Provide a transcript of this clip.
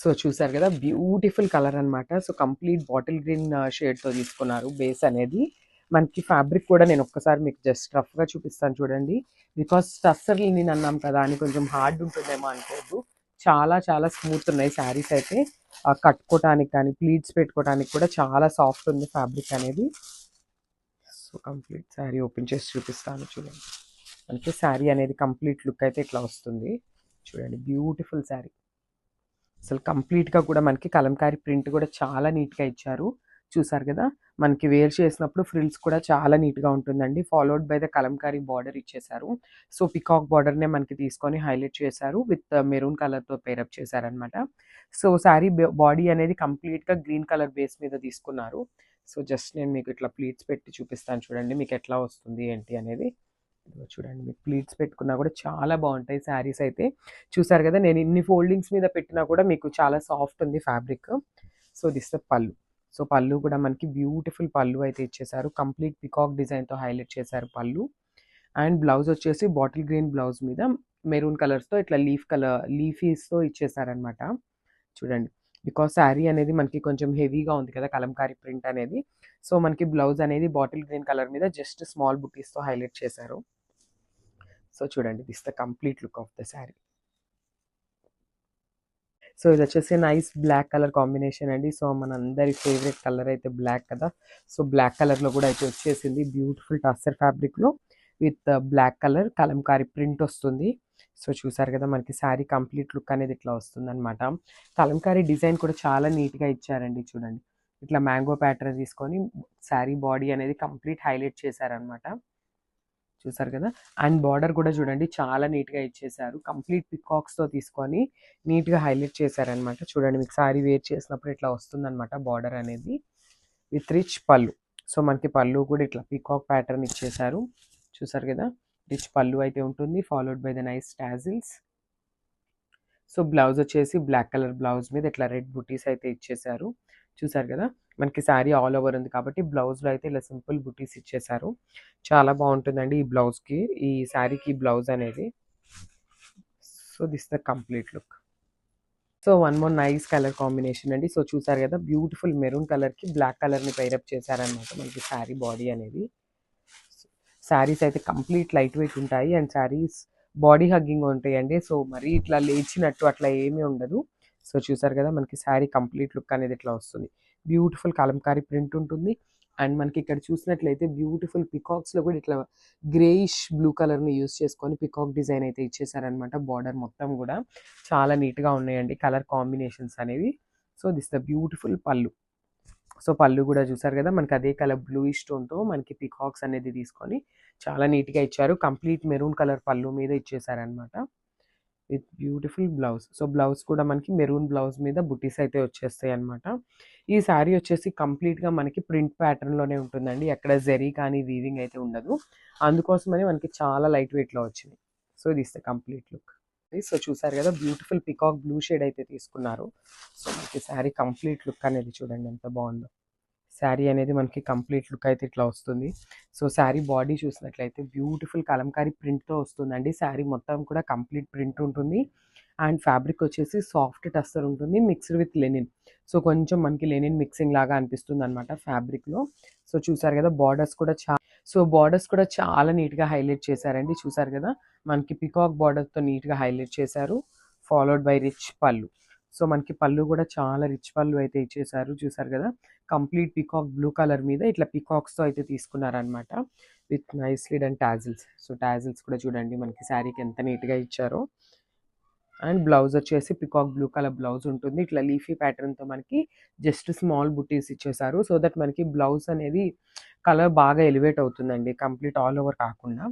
So చూసారు కదా beautiful colour అనమాట సో కంప్లీట్ బాటిల్ గ్రీన్ షేడ్తో తీసుకున్నారు బేస్ అనేది. మనకి ఫ్యాబ్రిక్ కూడా నేను ఒక్కసారి మీకు జస్ట్ రఫ్గా చూపిస్తాను చూడండి. బికాస్ స్టఫ్సర్లు నేను అన్నాం కదా అని కొంచెం హార్డ్ ఉంటుందేమో అనుకోవద్దు. చాలా చాలా స్మూత్ ఉన్నాయి శారీస్ అయితే. కట్టుకోవటానికి కానీ ప్లీట్స్ పెట్టుకోవడానికి కూడా చాలా సాఫ్ట్ ఉంది ఫ్యాబ్రిక్ అనేది. సో కంప్లీట్ శారీ ఓపెన్ చేసి చూపిస్తాను చూడండి. మనకి శారీ అనేది కంప్లీట్ లుక్ అయితే ఇట్లా వస్తుంది. చూడండి బ్యూటిఫుల్ శారీ. అసలు కంప్లీట్గా కూడా మనకి కలంకారీ ప్రింట్ కూడా చాలా నీట్గా ఇచ్చారు. చూసారు కదా? మనకి వేర్ చేసినప్పుడు ఫ్రిల్స్ కూడా చాలా నీట్గా ఉంటుందండి. Followed by the Kalamkari border ఇచ్చేసారు. సో పికాక్ బార్డర్నే మనకి తీసుకొని హైలైట్ చేశారు. విత్ మెరూన్ కలర్తో పేరప్ చేశారనమాట సో శారీ బాడీ అనేది కంప్లీట్గా గ్రీన్ కలర్ బేస్ మీద తీసుకున్నారు. సో జస్ట్ నేను మీకు ఇట్లా ప్లీట్స్ పెట్టి చూపిస్తాను చూడండి. మీకు ఎట్లా వస్తుంది ఏంటి అనేది. ఇదిగో చూడండి మీకు ప్లీట్స్ పెట్టుకున్నా కూడా చాలా బాగుంటాయి శారీస్ అయితే. చూసారు కదా నేను ఇన్ని ఫోల్డింగ్స్ మీద పెట్టినా కూడా మీకు చాలా సాఫ్ట్ ఉంది fabric so this the pallu so pallu కూడా మనకి బ్యూటిఫుల్ పళ్ళు అయితే ఇచ్చేసారు. కంప్లీట్ పికాక్ డిజైన్తో హైలైట్ చేశారు పళ్ళు అండ్ బ్లౌజ్ వచ్చేసి బాటిల్ గ్రీన్ బ్లౌజ్ మీద మెరూన్ కలర్స్తో ఇట్లా లీఫ్ కలర్ లీఫీస్తో ఇచ్చేసారనమాట చూడండి బికాస్ శారీ అనేది మనకి కొంచెం హెవీగా ఉంది కదా కలంకారీ ప్రింట్ అనేది. సో మనకి బ్లౌజ్ అనేది బాటిల్ గ్రీన్ కలర్ మీద జస్ట్ స్మాల్ బుటీస్తో హైలైట్ చేశారు. సో చూడండి this the complete look of the sari so ఇది వచ్చేసి నైస్ బ్లాక్ కలర్ కాంబినేషన్ అండి. సో మన అందరి ఫేవరెట్ కలర్ అయితే బ్లాక్ కదా. సో బ్లాక్ కలర్లో కూడా అయితే వచ్చేసింది. బ్యూటిఫుల్ టస్సర్ ఫ్యాబ్రిక్లో with black colour Kalamkari print వస్తుంది. సో చూసారు కదా మనకి శారీ కంప్లీట్ లుక్ అనేది ఇట్లా వస్తుంది అనమాట కలంకారీ డిజైన్ కూడా చాలా నీట్గా ఇచ్చారండి చూడండి. ఇట్లా మ్యాంగో ప్యాటర్న్ తీసుకొని శారీ బాడీ అనేది కంప్లీట్ హైలైట్ చేశారనమాట చూసారు కదా? అండ్ బార్డర్ కూడా చూడండి చాలా నీట్గా ఇచ్చేసారు. కంప్లీట్ పికాక్స్తో తీసుకొని నీట్గా హైలైట్ చేశారనమాట. చూడండి మీకు సారీ వేర్ చేసినప్పుడు ఇట్లా వస్తుందన్నమాట బార్డర్ అనేది. With rich pallu. సో మనకి పళ్ళు కూడా ఇట్లా పికాక్ ప్యాటర్న్ ఇచ్చేసారు. చూసారు కదా? రిచ్ పళ్ళు అయితే ఉంటుంది followed by the nice tassels. So blouse వచ్చేసి బ్లాక్ కలర్ బ్లౌజ్ మీద ఇట్లా రెడ్ బుటీస్ అయితే ఇచ్చేసారు. చూసారు కదా? మనకి శారీ ఆల్ ఓవర్ ఉంది కాబట్టి బ్లౌజ్లో అయితే ఇలా సింపుల్ బుటీస్ ఇచ్చేసారు. చాలా బాగుంటుందండి ఈ బ్లౌజ్కి ఈ శారీకి బ్లౌజ్ అనేది. So this the complete look. So one more nice colour combination అండి. సో చూసారు కదా బ్యూటిఫుల్ మెరూన్ కలర్కి బ్లాక్ కలర్ని పైరప్ చేశారనమాట మనకి శారీ బాడీ అనేది. శారీస్ అయితే కంప్లీట్ లైట్ వెయిట్ ఉంటాయి అండ్ శారీస్ బాడీ హగ్గింగ్ ఉంటాయండి. సో మరీ ఇట్లా లేచినట్టు అట్లా ఏమీ ఉండదు. సో చూసారు కదా మనకి శారీ కంప్లీట్ లుక్ అనేది ఇట్లా వస్తుంది. బ్యూటిఫుల్ కలంకారీ ప్రింట్ ఉంటుంది. అండ్ మనకి ఇక్కడ చూసినట్లయితే బ్యూటిఫుల్ పికాక్స్లో కూడా ఇట్లా గ్రేయిష్ బ్లూ కలర్ని యూస్ చేసుకొని పికాక్ డిజైన్ అయితే ఇచ్చేసారనమాట బార్డర్ మొత్తం కూడా. చాలా నీట్గా ఉన్నాయండి కలర్ కాంబినేషన్స్ అనేవి. So this the beautiful pallu. So pallu కూడా చూసారు కదా మనకి అదే కలర్ బ్లూ స్టోన్తో మనకి పికాక్స్ అనేది తీసుకొని చాలా నీట్గా ఇచ్చారు. కంప్లీట్ మెరూన్ కలర్ పళ్ళు మీద ఇచ్చేసారనమాట with beautiful blouse. So blouse కూడా మనకి మెరూన్ బ్లౌజ్ మీద బుటీస్ అయితే వచ్చేస్తాయి అనమాట ఈ శారీ వచ్చేసి కంప్లీట్గా మనకి ప్రింట్ ప్యాటర్న్లోనే ఉంటుందండి. ఎక్కడ జెరీ కానీ వీవింగ్ అయితే ఉండదు. అందుకోసమని మనకి చాలా లైట్ వెయిట్లో వచ్చింది. సో ఇది ఇస్తే కంప్లీట్ లుక్. సో చూసారు కదా బ్యూటిఫుల్ పికాక్ బ్లూ షేడ్ అయితే తీసుకున్నారు. సో మనకి శారీ కంప్లీట్ లుక్ అనేది చూడండి ఎంత బాగుందో. శారీ అనేది మనకి కంప్లీట్ లుక్ అయితే ఇట్లా వస్తుంది. సో శారీ బాడీ చూసినట్లయితే బ్యూటిఫుల్ కలంకారీ ప్రింట్తో వస్తుందండి. శారీ మొత్తం కూడా కంప్లీట్ ప్రింట్ ఉంటుంది. అండ్ ఫ్యాబ్రిక్ వచ్చేసి సాఫ్ట్ టస్టర్ ఉంటుంది మిక్స్డ్ విత్ లెనిన్. సో కొంచెం మనకి లెనిన్ మిక్సింగ్ లాగా అనిపిస్తుంది అనమాట ఫ్యాబ్రిక్లో. సో చూసారు కదా బార్డర్స్ కూడా చా సో బార్డర్స్ కూడా చాలా నీట్గా హైలైట్ చేశారండి. చూసారు కదా మనకి పికాక్ బార్డర్తో నీట్గా హైలైట్ చేశారు. Followed by rich pallu. So మనకి పళ్ళు కూడా చాలా రిచ్ పళ్ళు అయితే ఇచ్చేసారు. చూసారు కదా? కంప్లీట్ పికాక్ బ్లూ కలర్ మీద ఇట్లా పికాక్స్తో అయితే తీసుకున్నారనమాట with nice lead and tassels. So tassels కూడా చూడండి మనకి శారీకి ఎంత నీట్గా ఇచ్చారో. అండ్ బ్లౌజ్ వచ్చేసి పికాక్ బ్లూ కలర్ బ్లౌజ్ ఉంటుంది. ఇట్లా లీఫీ ప్యాటర్న్తో మనకి జస్ట్ స్మాల్ బుటీస్ ఇచ్చేసారు. సో దట్ మనకి బ్లౌజ్ అనేది కలర్ బాగా ఎలివేట్ అవుతుందండి. కంప్లీట్ ఆల్ ఓవర్ కాకుండా.